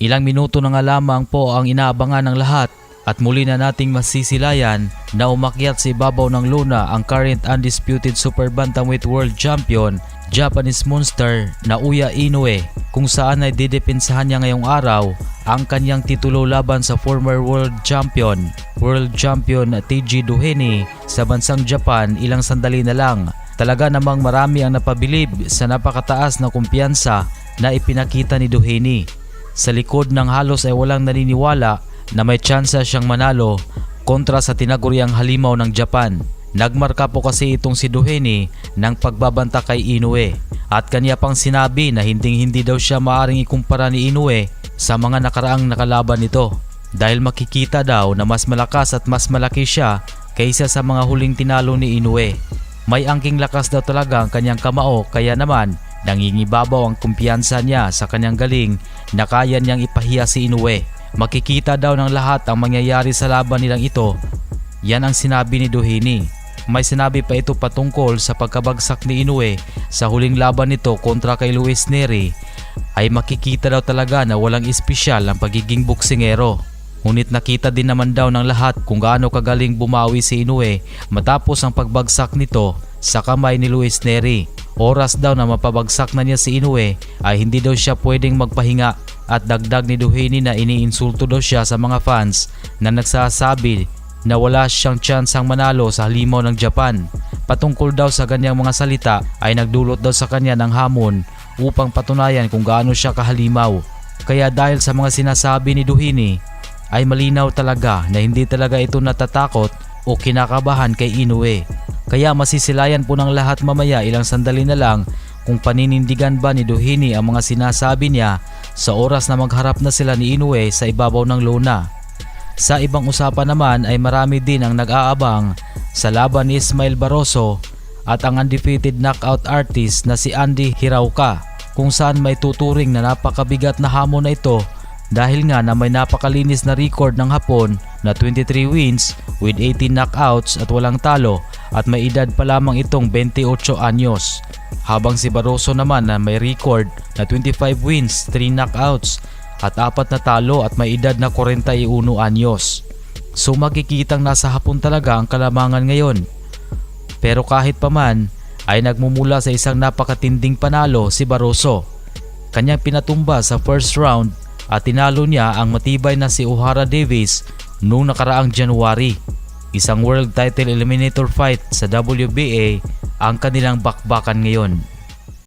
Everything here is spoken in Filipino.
Ilang minuto na nga lamang po ang inaabangan ng lahat at muli na nating masisilayan na umakyat si Babaw ng Luna ang current undisputed Super Bantamweight World Champion Japanese Monster na Uya Inoue kung saan ay didepensahan niya ngayong araw ang kanyang titulo laban sa former world champion, world champion TG Duhini sa bansang Japan ilang sandali na lang. Talaga namang marami ang napabilib sa napakataas na kumpiyansa na ipinakita ni Duheni. Sa likod ng halos ay walang naniniwala na may tsansa siyang manalo kontra sa tinaguriang halimaw ng Japan. Nagmarka po kasi itong si Duheni ng pagbabanta kay Inoue at kanya pang sinabi na hinding hindi daw siya maaring ikumpara ni Inoue sa mga nakaraang nakalaban nito dahil makikita daw na mas malakas at mas malaki siya kaysa sa mga huling tinalo ni Inoue. May angking lakas daw talaga ang kanyang kamao kaya naman nangingibabaw ang kumpiyansa niya sa kanyang galing na kaya niyang ipahiya si Inoue. Makikita daw ng lahat ang mangyayari sa laban nilang ito. Yan ang sinabi ni Doheny. May sinabi pa ito patungkol sa pagkabagsak ni Inoue sa huling laban nito kontra kay Luis Neri ay makikita daw talaga na walang espesyal ang pagiging boksingero. Ngunit nakita din naman daw ng lahat kung gaano kagaling bumawi si Inoue matapos ang pagbagsak nito sa kamay ni Luis Neri. Oras daw na mapabagsak na niya si Inoue ay hindi daw siya pwedeng magpahinga at dagdag ni Duheni na iniinsulto daw siya sa mga fans na nagsasabi na wala siyang tsansang manalo sa halimaw ng Japan. Patungkol daw sa ganyang mga salita ay nagdulot daw sa kanya ng hamon upang patunayan kung gaano siya kahalimaw. Kaya dahil sa mga sinasabi ni Duhini ay malinaw talaga na hindi talaga ito natatakot o kinakabahan kay Inoue. Kaya masisilayan po ng lahat mamaya ilang sandali na lang kung paninindigan ba ni Duhini ang mga sinasabi niya sa oras na magharap na sila ni Inoue sa ibabaw ng lona. Sa ibang usapan naman ay marami din ang nag-aabang sa laban ni Ismael Barroso at ang undefeated knockout artist na si Andy Hirauka kung saan may tuturing na napakabigat na hamon na ito dahil nga na may napakalinis na record ng Hapon na 23 wins with 18 knockouts at walang talo at may edad pa lamang itong 28 anyos. Habang si Barroso naman na may record na 25 wins, 3 knockouts at apat na talo at may edad na 41 anyos. So makikitang nasa hapon talaga ang kalamangan ngayon. Pero kahit paman ay nagmumula sa isang napakatinding panalo si Barroso. Kanyang pinatumba sa first round at tinalo niya ang matibay na si O'Hara Davis noong nakaraang January. Isang world title eliminator fight sa WBA ang kanilang bakbakan ngayon.